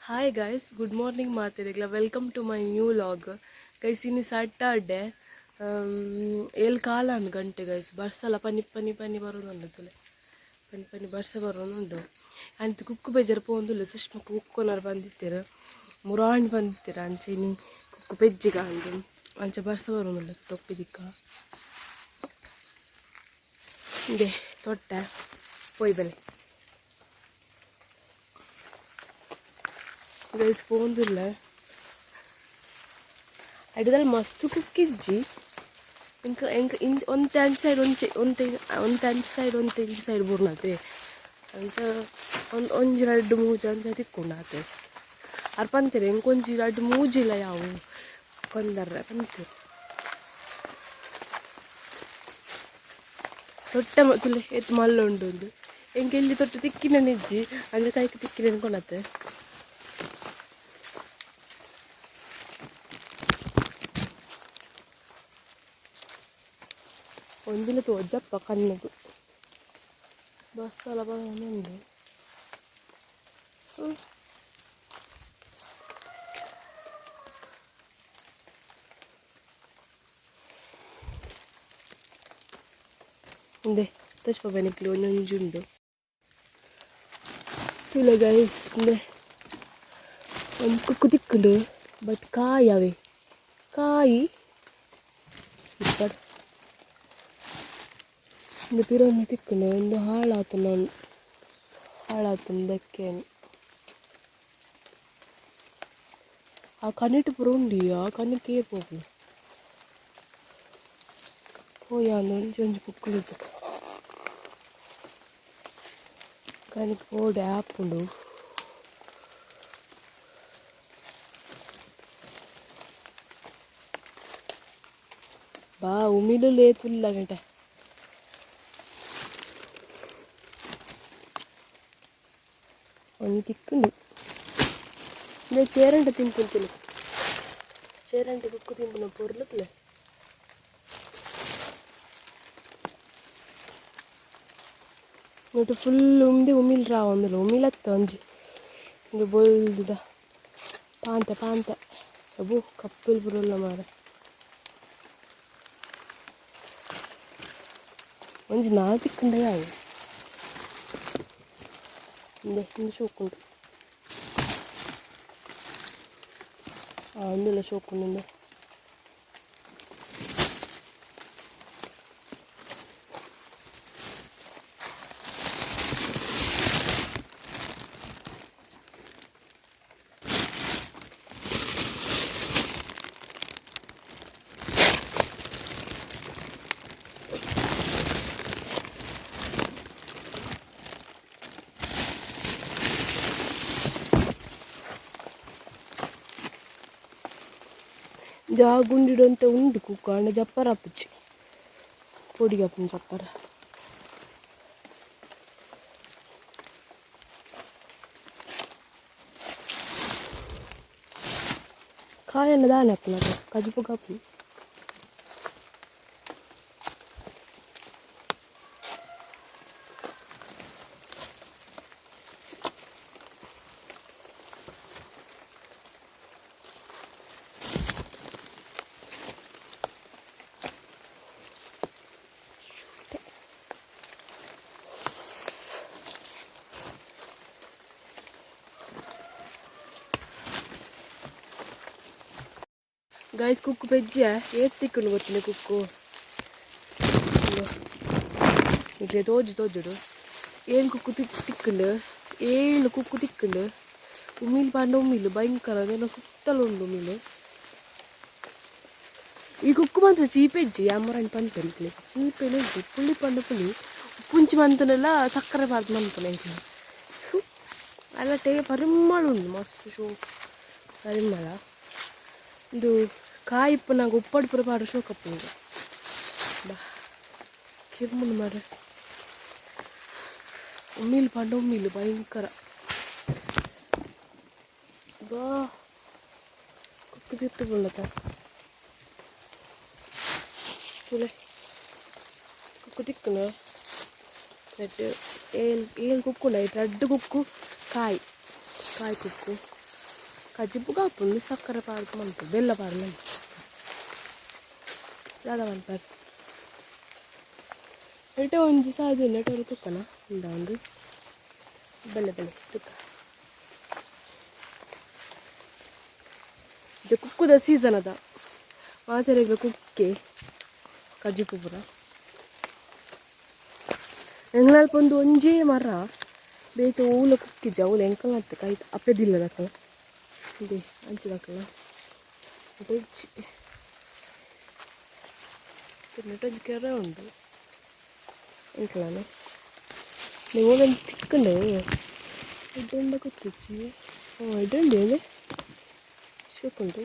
Hi guys good morning ಮಾತಿರಲಿಲ್ಲ welcome to my new vlog guys ಇನ್ನು Saturday ಏಳು ಕಾಲ ಗಂಟೆ ಗೈಸ್ ಬರ್ಸಲ್ಲ ಪನಿ ಪನಿ ಪನಿ ಬರೋದು ತುಲೆ ಪನಿ ಪನಿ ಬರ್ಸ ಬರೋನುಂಡು ಅಂತ ಕುಕ್ಕು ಬೇಜಾರು ಪೋಂದುಲ್ಲ ಸುಷ್ಮ ಕುಕ್ಕೋನರು ಬಂದಿತ್ತೀರ ಮುರಾಣ್ ಬಂದಿತ್ತೀರ ಅಂಚೆನಿ ಕುಕ್ಕು ಬೆಜ್ಜಿಗ ಅಂದು ಅಂಚ ಬರ್ಸ ಬರೋದಿಲ್ಲ ತೊಪ್ಪಿದಿಕ್ಕ ಇದೆ ತೊಟ್ಟೆ ಪೋಯ್ ಬೆಲೆ ಗೈಸ್ ಪೋಂದಿಲ್ಲ ಅಡಿದಲ್ಲಿ ಮಸ್ತ್ ಕುಕ್ಕಿಜ್ಜಿ ಇಂಕ ಎಂಕ ಇಂಚ್ ಒಂದು ಅಂಚ ಸೈಡ್ ಒಂಚೆ ಒಂದು ಒಂದು ಅಂಚ ಸೈಡ್ ಒಂದು ಇಂಚ್ ಸೈಡ್ ಬುರ್ನತೆ ಅಂಚ, ಒಂದು ಒಂಜಿ ರಡ್ಡು ಮೂಜು ಅಂಚ ತಿಕ್ಕೊಂಡಾತೆ ಅರ್ ಪಂತೀರಿ ಎಂಕೊಂಜಿ ರಡ್ಡು ಮೂಜಿಲ್ಲ ಯಾವು. ಕೊಂದರ್ರೆ ಪಂತೀರಿ ತೊಟ್ಟ ತುಲೆ ಎತ್ತು ಮಲ್ಲ ಉಂಡು ಒಂದು ಎಂಗೆ ಇಲ್ಲಿ ತೊಟ್ಟ ತಿಕ್ಕಿನ ನಿಜ್ಜಿ ಅಂದರೆ ಕೈಗೆ ತಿಕ್ಕಿನ ಅನ್ಕೊಂಡತ್ತೆ ಒಂದಿನ ತೋಜಪ್ಪ ಕಣ್ಣದು ಬಸ್ ಎಲ್ಲ ಬಂದು ಇದೆ ತಶ್ಪ ಬೆನಕ್ಲಿ ಒಂದೊಂಜುಂಡು ತುಲ ಗೈಸ್ ಇದೆ ಒಂದು ಕುಕ್ಕು ತಿಕ್ಕುಂಡು ಬಟ್ ಕಾಯವೆ ಕಾಯಿ ಇಪ್ಪಡು ಒಂದು ಪಿರೊಂದು ತಿಕ್ಕುಂಡು ಒಂದು ಹಾಳಾತು ನಾನು ಹಾಳಾತು ಬೆಕ್ಕೇನು ಆ ಕಣ್ಣಿಟ್ಟು ಪುರ ಉಂಡಿ ಆ ಕಣ್ಣಿಗೆ ಏರ್ಪೋಗು పోయాను కొంచెం కుక్కలు కానీ పోడు యాప్లు బా ఉమిలు లేతుల్లాగంట ಒಂದು ഭംഗി തിക്കുണ്ട് ഇത് ചേരണ്ട തിന്നില്ല ചേരണ്ട കുക്ക് തിന്നുന്ന പൊരുളത്തില്ല എന്നിട്ട് ഫുൾ ഉമ്മി ഉമ്മിൽ റാവുന്നില്ല ഉമ്മിലെത്ത അഞ്ച് ഇത് ബോൾതാ പാന്ത പാന്ത അബു കപ്പിൽ പുരുള്ള മാറ അഞ്ച് നാ തിക്കണ്ടേ ആവും എന്തേ ഇന്ന് ഷോക്കുണ്ട് ആ ഇന്നലെ ഷോക്കുന്നുണ്ട് జాగుండిడంత ఉండు కుక్క అండ చెప్పరా అప్పచ్చి పొడిగా చెప్పరా కాయన్న దాని అప్పుడు కజుపు కప్పు ಗೈಸ್ ಕುಕ್ಕು ಪೆಜ್ಜಿಯ ಏತ್ ತಿಕ್ಕುಂಡು ಗೊತ್ತಿಲ್ಲ ಕುಕ್ಕು ಇಡ್ಲೆ ತೋಜು ತೋಜುಡು ಏಳು ಕುಕ್ಕು ತಿಕ್ ತಿಕ್ಕುಂಡು ಏಳು ಕುಕ್ಕು ತಿಕ್ಕುಂಡು ಉಮ್ಮಿಲ್ ಪಾಂಡ ಉಮ್ಮಿಲು ಭಯಂಕರ ಸುತ್ತಲು ಉಂಡು ಉಮ್ಮಿಲು ಈ ಕುಕ್ಕು ಮಾತ್ರ ಚೀಪೆಜ್ಜಿ ಅಮ್ಮರಣ್ಣ ಪಂತಂತ್ಲಿ ಚೀಪೆಲೆ ಇಜ್ಜಿ ಪುಳಿ ಪಂಡ ಪುಳಿ ಉಪ್ಪುಂಚಿ ಮಂತನೆಲ್ಲ ಸಕ್ಕರೆ ಬಾರ್ದು ಮಂತನೆ ಅಲ್ಲ ಟೇ ಪರಿಮಳ ಉಂಡು ಮಸ್ತ್ ಶೋ ಪರಿಮಳ ಇದು ಕಾಯಿ ಇಪ್ಪ ನಂಗೆ ಉಪ್ಪಡು ಪುರ ಪಾಡು ಶೋಕಪ್ಪ ಈಗ ಬಾ ಕಿರ್ಮುಂಡು ಮಾರ ಉಮ್ಮಿಲು ಪಂಡ ಉಮ್ಮಿಲು ಭಯಂಕರ ಬಾ ಕುಕ್ಕು ತಿತ್ತು ಬಳ್ಳತ ತುಲೆ ಕುಕ್ಕು ತಿಕ್ಕನ రెడ్ ఏలు ఏలు కుక్కు ఉన్నాయి రెడ్ కుక్కు కాయ కాయ కుక్కు ಕಜಿಪು ಕಾಪುಂಡು ಸಕ್ಕರೆ ಪಾರ್ಕ್ ಮಂತು ಬೆಲ್ಲ ಪಾರು ಮಂತು ದಾದ ಮನ್ಪಾರು ಎಟ ಒಂಜಿ ಸಾದು ನೆಟರು ತುಕ್ಕನ ಇಂದ ಒಂದು ಬಲ್ಲೆ ಬಲ್ಲೆ ತುಕ್ಕ ಇದು ಕುಕ್ಕುದ ಸೀಸನ್ ಅದ ಮಾತೆರೆಗ್ಲ ಕುಕ್ಕೆ ಕಜಿಪು ಪುರ ಎಂಗ್ಲಲ್ಪ ಒಂದು ಒಂಜೇ ಮರ ಬೇತೆ ಊಲ ಕುಕ್ಕಿಜ ಅವಳು ಎಂಕಲ್ ಅಂತ ಕೈ ಅಪ್ಪೆದಿಲ್ಲ ದಕ್ಕಲ ಇದೆ ಅಂಚಿದಕ್ಕಲ ಟೊಜ್ಜಿ ಟೊಜ್ಜಿ ಕೆರೆ ಉಂಟು ಎಂಕಲಾನೆ ನೀವು ಒಂದು ತಿಕ್ಕಂಡು ಇಡ್ಡುಂಡ ಕುತ್ತಿಚ್ಚಿ ಹ್ಞೂ ಇಡ್ಡುಂಡಿ ಅದೇ ಶೋಕುಂಟು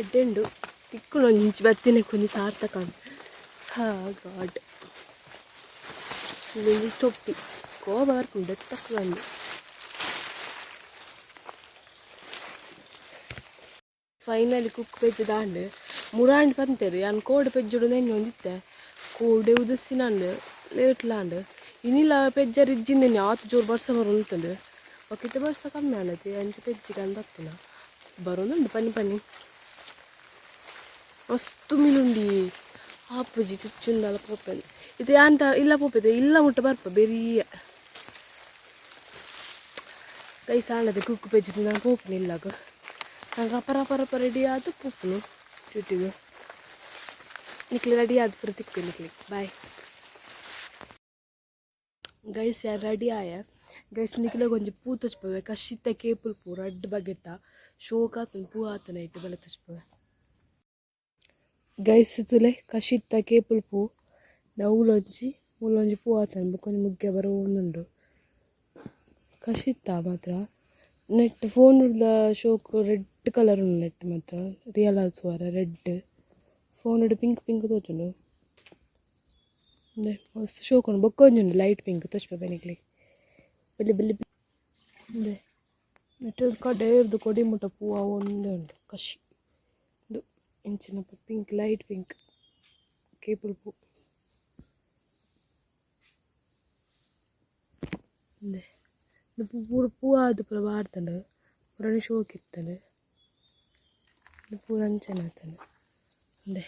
ಎಡ್ಡೆಂಡು ತಿಕ್ಕುಳು ಒಂಚು ಬತ್ತಿನ కొని ಸಾರ್ಥಕ ಹಾ ಗಾಡ್ ಇಲ್ಲಿ ಟೊಪ್ಪಿ ಕೋಬ ಬರ್ಕೊಂಡು ಫೈನಲಿ ಕುಕ್ ಪೆಜ್ಜು ದಾಂಡು ಮುರಾಂಡ್ ಪಂತೇರು ಯಾನ್ ಕೋಡ್ ಪೆಜ್ಜುಡು ನೆನ್ನೆ ಒಂದಿತ್ತೆ ಕೋಡೆ ಉದಸ್ಸಿನಾಂಡು ಲೇಟ್ಲಾಂಡು ಇನ್ನಿಲ್ಲ ಪೆಜ್ಜರ್ ಇಜ್ಜಿಂದೇನೆ ಆತು ಜೋರು ಬರ್ಸ ಬರು ಉಂಟುಂಡು ಒಕ್ಕಿಟ್ಟು ಬರ್ಸ ಕಮ್ಮಿ ಆನತಿ ಅಂಚ ಪೆಜ್ಜಿಗೆ ಅಂದತ್ತಿನ ಬರೋನುಂಡು ಪನಿ ಪನಿ ಮಸ್ತು ಮೀನುಂಡಿ ಆಪುಜಿ ಚುಚ್ಚುಂದಲ ಪೋಪೆ ಇದು ಅಂತ ಇಲ್ಲ ಪೋಪೆದೆ ಇಲ್ಲ ಮುಟ್ಟ ಬರ್ಪ ಬೆರಿಯ ಕೈ ಸಾಣದೆ ಕುಕ್ ಪೆಜ್ಜಿ ನಾನು ಪೋಪನ ಪರ ಅಪರ ಅಪ ರೆಡಿ ಆದ ಪೋಪನು ಚುಟ್ಟಿಗೆ. ನಿಕ್ಲಿ ರೆಡಿ ಆದ ಪೂರ ತಿಕ್ಕು ನಿಕ್ಲಿ. ಬಾಯ್ ಗೈಸ್ ಯಾರು ರೆಡಿ ಆಯ? ಗೈಸ್ ನಿಕ್ಲಾಗ ಕೊಂಚ ಪೂ ತುಚ್ಪವೆ. ಕಶಿತ್ತ ಕೇಪುಲ್ ಪೂ ರಡ್ಡ್ ಬಗೆತ್ತ. ಶೋಕ ಆತನ, ಪೂ ಆತನ ಇಟ್ಟು ಬೆಲೆ ತುಚ್ಪವೆ. ಗೈಸ್ ತುಲೆ ಕಶಿತ್ತ ಕೇಪುಲ್ ಪೂ. ನವುಲೊಂಜಿ ಮೂಲೊಂಜಿ ಪೂ ಆತನ ಬೊಕೊಂಜಿ ಮುಗ್ಗೆ ಬರೋ ಒಂದುಂಡು ಕಶಿತ್ತ ಮಾತ್ರ. ನೆಟ್ ಫೋನ್ ಶೋಕ್ ರೆಡ್ ಕಲರ್ ಉಂಡು ನೆಟ್ ಮಾತ್ರ. Real ಆಲ್ಸುವಾರ red phone pink pink pink ಇಂದೆ ಮಸ್ತ್ ಶೋಕ್ ಉಂಡು ಬೊಕ್ಕೊಂಜುಂಡು ಲೈಟ್ ಪಿಂಕ್ ತೋಚ್ಪ ಬೆನಿಕ್ಲಿ ಬೆಲ್ಲಿ ಬೆಲ್ಲಿ ಇಂದೆ ನೆಟ್ಟದ ಕಡೆ ಇರ್ದು ಕೊಡಿ ಮುಟ್ಟ ಪೂವ ಒಂದೇ ಉಂಡು ಕಶಿ. ಇದು ಇಂಚಿನ ಪಿಂಕ್ ಲೈಟ್ ಪಿಂಕ್ ಕೇಪುಲ್ ಪೂ. ಇಂದೆ ಇದು ಪೂ ಪೂರ ಪೂ ಆದ ಪೂರ ಬಾಡ್ತಂಡು ಪೂರಣ ಶೋಕ್ ಇತ್ತಂಡು ಇದು ಪೂರ ಅಂಚನ ಆತಂಡು ಇಂದೆ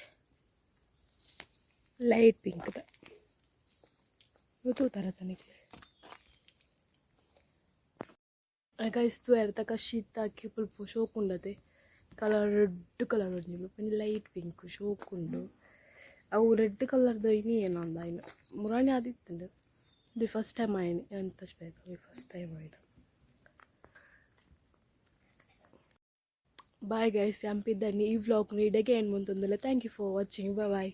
ಲೈಟ್ ಪಿಂಕ್ ಇವತ್ತು ಥರ ತನಗೆ ಗೈಸ್ತು ಎರ್ತ ಶೀತ ಹಾಕಿ ಪುಲ್ಪ ಶೋಕುಂಡದೆ ಕಲರ್ ರೆಡ್ ಕಲರ್ ಒಂಜಿಲು ಪಂಜ ಲೈಟ್ ಪಿಂಕ್ ಶೋಕುಂಡು. ಅವು ರೆಡ್ ಕಲರ್ದು ಇನಿ ಏನು ಅಂದ ಇನ್ನು ಮುರಾಣಿ ಆದಿತ್ತುಂಡು ಇದು ಫಸ್ಟ್ ಟೈಮ್ ಆಯ್ನಿ. ಎಂತ ಬೇಕು ಫಸ್ಟ್ ಟೈಮ್ ಆಯ್ತು బాయ్ గైస్ ఎంపిద్దండి ఈ బ్లాగ్ని వ్లాగ్ని డెగైన్ ముందుందిలే thank you for watching bye